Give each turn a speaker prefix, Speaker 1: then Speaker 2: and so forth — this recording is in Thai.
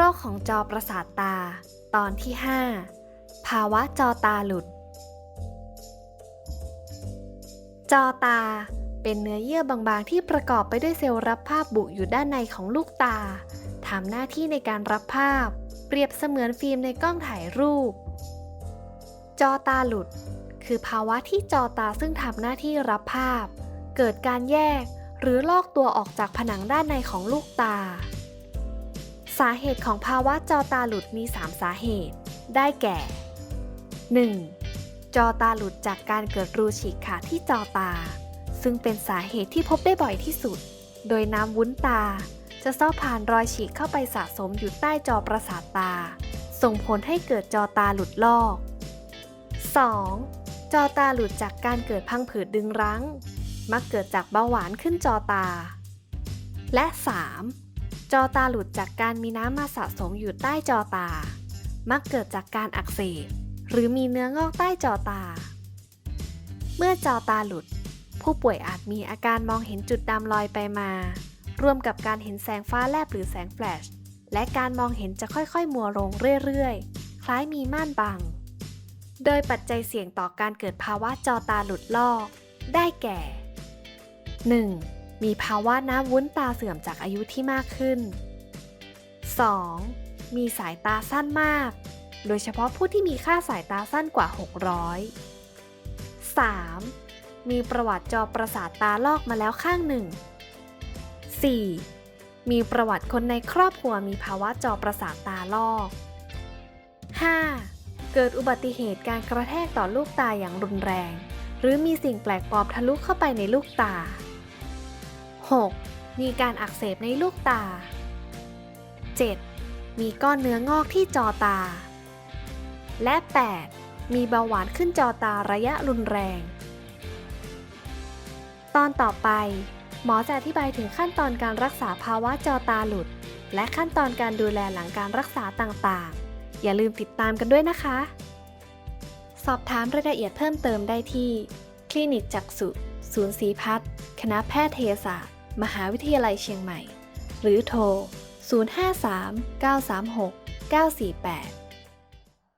Speaker 1: รคของจอประสาทตา ตอนที่ 5 ภาวะจอตาหลุด จอตา เป็นเนื้อเยื่อบางๆ ที่ประกอบไปด้วยเซลล์รับภาพบุอยู่ด้านในของลูกตาทำหน้าที่ในการรับภาพ เปรียบเสมือนฟิล์มในกล้องถ่ายรูป จอตาหลุด คือภาวะที่จอตาซึ่งทำหน้าที่รับภาพ เกิดการแยกหรือลอกตัวออกจากผนังด้านในของลูกตา สาเหตุของภาวะจอตาหลุดมี 3 สาเหตุ ได้แก่ 1. จอตาหลุดจากการเกิดรูฉีกขาดที่จอตา ซึ่งเป็นสาเหตุที่พบได้บ่อยที่สุด โดยน้ำวุ้นตา จะซอกผ่านรอยฉีกเข้าไปสะสมอยู่ใต้จอประสาทตา ส่งผลให้เกิดจอตาหลุดลอก 2. จอตาหลุดจากการเกิดพังผืดดึงรั้ง มักเกิดจากเบาหวานขึ้นจอตา และ 3. จอตาหลุดจากการมีน้ำมาสะสมอยู่ใต้จอตา มักเกิดจากการอักเสบหรือมีเนื้องอกใต้จอตา เมื่อจอตาหลุด ผู้ป่วยอาจมีอาการมองเห็นจุดดำลอยไปมา ร่วมกับการเห็นแสงฟ้าแลบหรือแสงแฟลช และการมองเห็นจะค่อยๆ มัวลงเรื่อยๆ คล้ายมีม่านบัง โดยปัจจัยเสี่ยงต่อการเกิดภาวะจอตาหลุดลอก ได้แก่ 1. มีภาวะน้ำวุ้นตาเสื่อมจากอายุที่มากขึ้น 2. มีสายตาสั้นมาก โดยเฉพาะผู้ที่มีค่าสายตาสั้นกว่า 600 3. มีประวัติจอประสาทตาลอกมาแล้วข้างหนึ่ง 4. มีประวัติคนในครอบครัวมีภาวะจอประสาทตาลอก 5. เกิดอุบัติเหตุการกระแทกต่อลูกตาอย่างรุนแรง หรือมีสิ่งแปลกปลอมทะลุเข้าไปในลูกตา 6. มีการอักเสบในลูกตา 7. มีก้อนเนื้องอกที่จอตา และ 8. มีเบาหวานขึ้นจอตาระยะรุนแรง ตอนต่อไป หมอจะอธิบายถึงขั้นตอนการรักษาภาวะจอตาหลุด และขั้นตอนการดูแลหลังการรักษาต่างๆ อย่าลืมติดตามกันด้วยนะคะ สอบถามรายละเอียดเพิ่มเติมได้ที่ คลินิกจักษุศูนย์ศรีพัฒน์คณะแพทยศาสตร์ มหาวิทยาลัยเชียงใหม่ หรือโทร 053 936 948